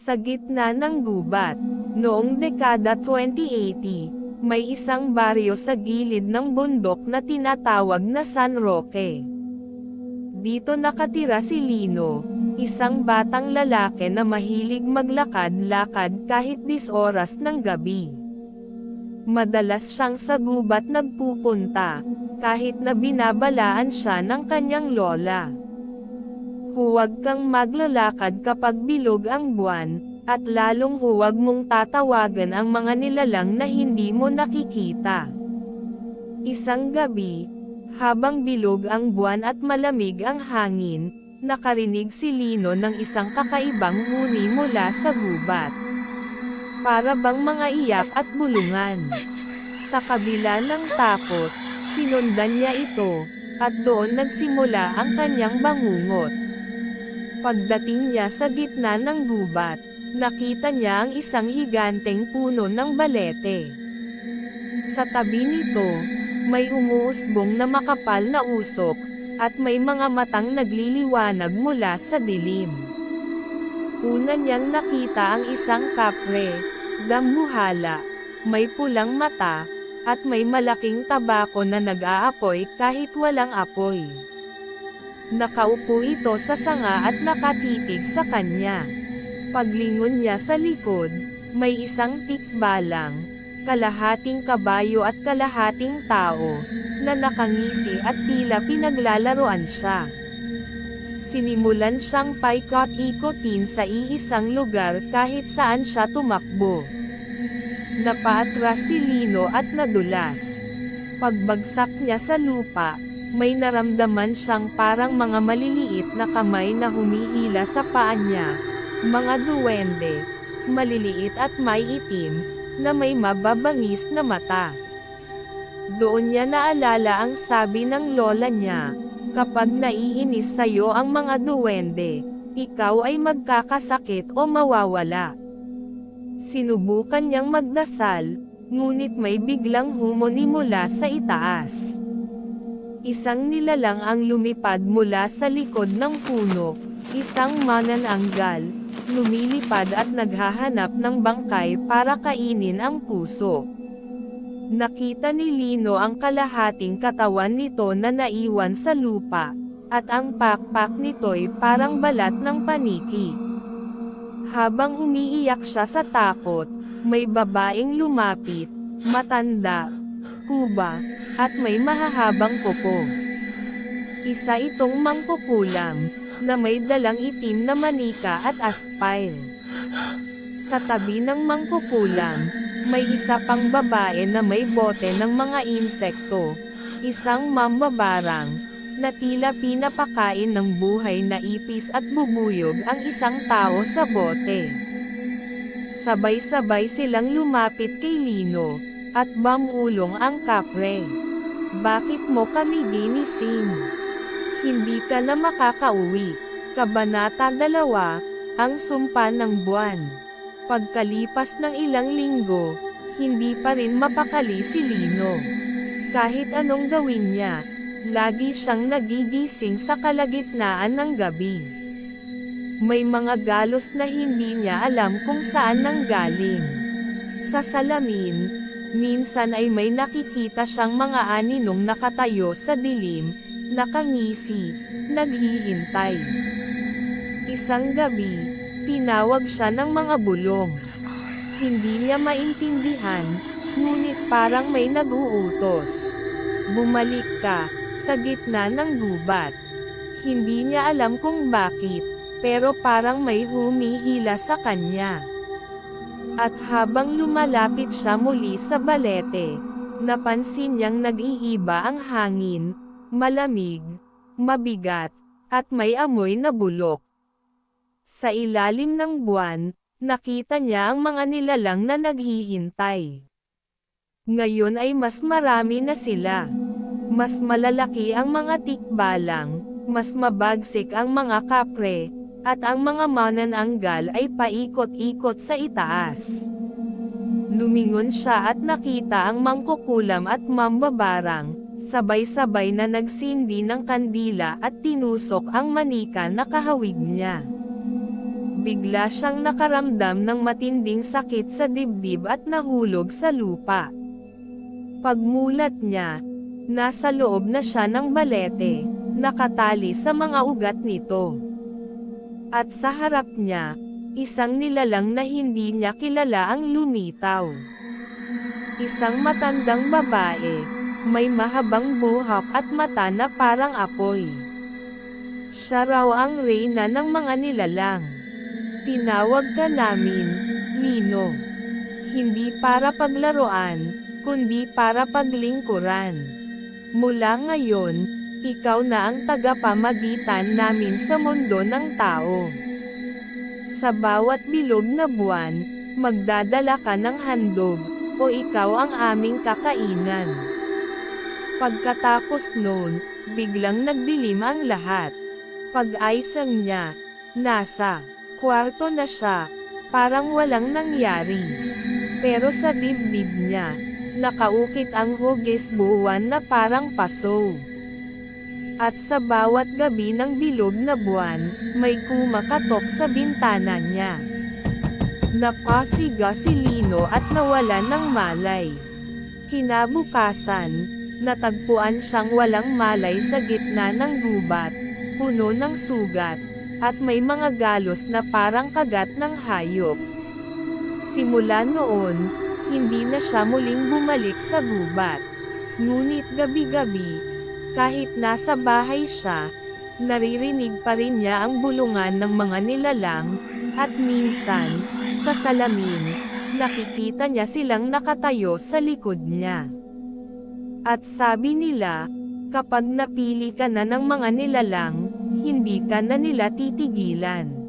Sa gitna ng gubat, noong dekada 2080, may isang baryo sa gilid ng bundok na tinatawag na San Roque. Dito nakatira si Lino, isang batang lalaki na mahilig maglakad-lakad kahit 10 oras ng gabi. Madalas siyang sa gubat nagpupunta, kahit na binabalaan siya ng kanyang lola. Huwag kang maglalakad kapag bilog ang buwan, at lalong huwag mong tatawagan ang mga nilalang na hindi mo nakikita. Isang gabi, habang bilog ang buwan at malamig ang hangin, nakarinig si Lino ng isang kakaibang huni mula sa gubat. Para bang mga iyak at bulungan. Sa kabila ng takot, sinundan niya ito, at doon nagsimula ang kanyang bangungot. Pagdating niya sa gitna ng gubat, nakita niya ang isang higanteng puno ng balete. Sa tabi nito, may umuusbong na makapal na usok, at may mga matang nagliliwanag mula sa dilim. Una niyang nakita ang isang kapre, dambuhala, may pulang mata, at may malaking tabako na nag-aapoy kahit walang apoy. Nakaupo ito sa sanga at nakatitig sa kanya. Paglingon niya sa likod, may isang tikbalang, kalahating kabayo at kalahating tao, na nakangisi at tila pinaglalaroan siya. Sinimulan siyang paikot-ikotin sa iisang lugar kahit saan siya tumakbo. Napaatras si Lino at nadulas. Pagbagsak niya sa lupa, may naramdaman siyang parang mga maliliit na kamay na humihila sa paa niya. Mga duwende, maliliit at may itim, na may mababangis na mata. Doon niya naalala ang sabi ng lola niya, kapag naiinis sa'yo ang mga duwende, ikaw ay magkakasakit o mawawala. Sinubukan niyang magdasal, ngunit may biglang humoni mula sa itaas. Isang nilalang ang lumipad mula sa likod ng puno, isang manananggal, lumilipad at naghahanap ng bangkay para kainin ang puso. Nakita ni Lino ang kalahating katawan nito na naiwan sa lupa, at ang pakpak nito'y parang balat ng paniki. Habang umiiyak siya sa takot, may babaeng lumapit, matanda, kuba, at may mahahabang kuko. Isa itong mangkukulam, na may dalang itim na manika at aspire. Sa tabi ng mangkukulam, may isa pang babae na may bote ng mga insekto, isang mambabarang, na tila pinapakain ng buhay na ipis at bubuyog ang isang tao sa bote. Sabay-sabay silang lumapit kay Lino, at bamulong ang kapre. Bakit mo kami ginising? Hindi ka na makakauwi. Kabanata 2, ang sumpa ng buwan. Pagkalipas ng ilang linggo, hindi pa rin mapakali si Lino. Kahit anong gawin niya, lagi siyang nagigising sa kalagitnaan ng gabi. May mga galos na hindi niya alam kung saan nanggaling. Sa salamin, minsan ay may nakikita siyang mga aninong nakatayo sa dilim, nakangisi, naghihintay. Isang gabi, tinawag siya ng mga bulong. Hindi niya maintindihan, ngunit parang may nag-uutos. Bumalik ka, sa gitna ng gubat. Hindi niya alam kung bakit, pero parang may humihila sa kanya. At habang lumalapit siya muli sa balete, napansin niyang nag-iiba ang hangin, malamig, mabigat, at may amoy na bulok. Sa ilalim ng buwan, nakita niya ang mga nilalang na naghihintay. Ngayon ay mas marami na sila. Mas malalaki ang mga tikbalang, mas mabagsik ang mga kapre, at ang mga manananggal ay paikot-ikot sa itaas. Lumingon siya at nakita ang mangkukulam at mambabarang, sabay-sabay na nagsindi ng kandila at tinusok ang manika na kahawig niya. bigla siyang nakaramdam ng matinding sakit sa dibdib at nahulog sa lupa. Pagmulat niya, nasa loob na siya ng balete, nakatali sa mga ugat nito. At sa harap niya, isang nilalang na hindi niya kilala ang lumitaw. Isang matandang babae, may mahabang buhok at mata na parang apoy. Siya raw ang reyna ng mga nilalang. Tinawag ka namin, Nino. Hindi para paglaruan, kundi para paglingkuran. Mula ngayon, ikaw na ang tagapamagitan namin sa mundo ng tao. Sa bawat bilog na buwan, magdadala ka ng handog, o ikaw ang aming kakainan. Pagkatapos noon, biglang nagdilim ang lahat. Pag-aisang niya, nasa kwarto na siya, parang walang nangyari. Pero sa dibdib niya, nakaukit ang hugis buwan na parang paso. At sa bawat gabi ng bilog na buwan, may kumakatok sa bintana niya. Napasiga si Lino at nawalan ng malay. Kinabukasan, natagpuan siyang walang malay sa gitna ng gubat, puno ng sugat, at may mga galos na parang kagat ng hayop. Simula noon, hindi na siya muling bumalik sa gubat. Ngunit gabi-gabi, kahit nasa bahay siya, naririnig pa rin niya ang bulungan ng mga nilalang, at minsan, sa salamin, nakikita niya silang nakatayo sa likod niya. At sabi nila, kapag napili ka na ng mga nilalang, hindi ka na nila titigilan.